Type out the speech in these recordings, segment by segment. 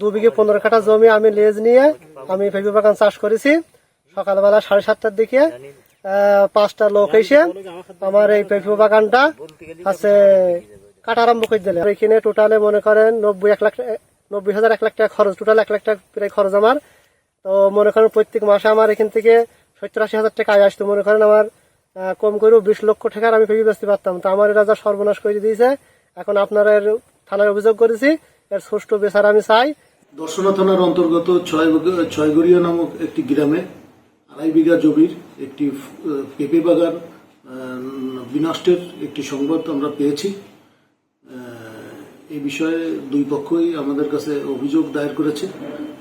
দু বিঘে পনেরো কাঠা জমি আমি লেজ নিয়ে আমি পেঁপে বাগান চাষ করেছি। সকালবেলা সাড়ে সাতটার দিকে পাঁচটা লোক এসে আমার এই পেঁপে বাগানটা আছে কাটা আরম্ভ করে দিলে এখানে টোটালে মনে করেন নব্বই, এক লাখ, নব্বই হাজার, এক লাখ টাকা খরচ। টোটাল এক লাখ টাকা প্রায় খরচ আমার। তো মনে করেন প্রত্যেক মাসে আমার এখান থেকে সত্তর, আশি হাজার টাকা আয় আসতো। মনে করেন আমার কম করেও বিশ লক্ষ টাকার আমি পেঁপে বেচতে পারতাম। তো আমার এরা যা সর্বনাশ করে দিয়েছে, এখন আপনারা থানায় অভিযোগ করেছি, এর সুষ্ঠু বিচার আমি চাই। দর্শনা থানার অন্তর্গত ছয় ছয়গড়িয়া নামক একটি গ্রামে আড়াই বিঘা জমির একটি পেঁপে বাগান বিনষ্টের একটি সংবাদ আমরা পেয়েছি। এই বিষয়ে দুই পক্ষই আমাদের কাছে অভিযোগ দায়ের করেছে।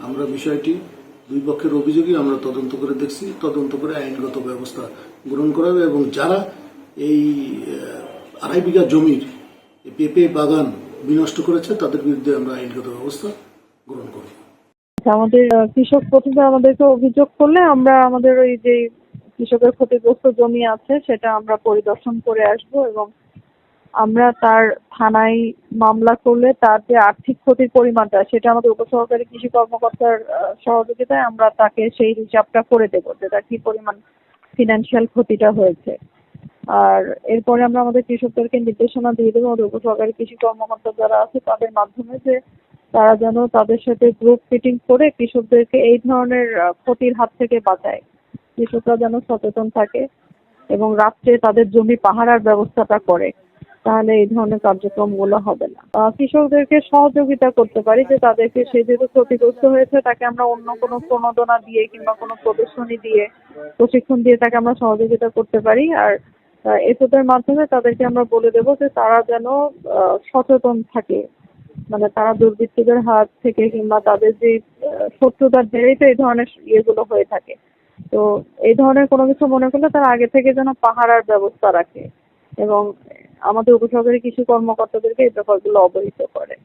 আমরা বিষয়টি দুই পক্ষের অভিযোগই আমরা তদন্ত করে দেখছি। তদন্ত করে আইনগত ব্যবস্থা গ্রহণ করা হবে এবং যারা এই আড়াই বিঘা জমির পেঁপে বাগান বিনষ্ট করেছে, তাদের বিরুদ্ধে আমরা আইনগত ব্যবস্থা গ্রহণ আচ্ছা, আমাদের কৃষক প্রতিনিধি আমাদেরকে অভিযোগ করলে আমরা আমাদের ওই যে কৃষকের ক্ষতিগ্রস্ত জমি আছে সেটা আমরা পরিদর্শন করে আসব এবং আমরা তার থানায় মামলা করলে তার যে আর্থিক ক্ষতির পরিমাণটা সেটা আমাদের উপসহকারী কৃষি কর্মকর্তার সহযোগিতায় আমরা তাকে সেই হিসাবটা করে দেবো যে তার কি পরিমাণ ফিনান্সিয়াল ক্ষতিটা হয়েছে। আর এরপরে আমরা আমাদের কৃষকদেরকে নির্দেশনা দিয়ে দেবো আমাদের উপসহকারী কৃষি কর্মকর্তা যারা আছে তাদের মাধ্যমে যে তারা যেন তাদের সাথে গ্রুপ ফিটিং করে কৃষকদেরকে এই ধরনের ক্ষতির হাত থেকে বাঁচায়। কৃষকরা যেন সচেতন থাকে এবং রাত্রে তাদের জমি পাহারার ব্যবস্থাটা করে, তাহলে এই ধরনের কার্যক্রমগুলো হবে না। কৃষকদেরকে সহযোগিতা করতে পারি যে তাদেরকে সে যেহেতু ক্ষতিগ্রস্ত হয়েছে, তাকে আমরা অন্য কোনো প্রণোদনা দিয়ে কিংবা কোনো প্রদর্শনী দিয়ে, প্রশিক্ষণ দিয়ে তাকে আমরা সহযোগিতা করতে পারি। আর এসবের মাধ্যমে তাদেরকে আমরা বলে দেবো যে তারা যেন সচেতন থাকে। মানে তারা দুর্বৃত্তদের হাত থেকে কিংবা তাদের যে শত্রুতার জেরেই তো এই ধরনের ইয়েগুলো হয়ে থাকে। তো এই ধরনের কোনো কিছু মনে করলে তারা আগে থেকে যেন পাহারার ব্যবস্থা রাখে এবং আমাদের উপসহকারী কৃষি কর্মকর্তাদেরকে এই ব্যাপারগুলো অবহিত করে।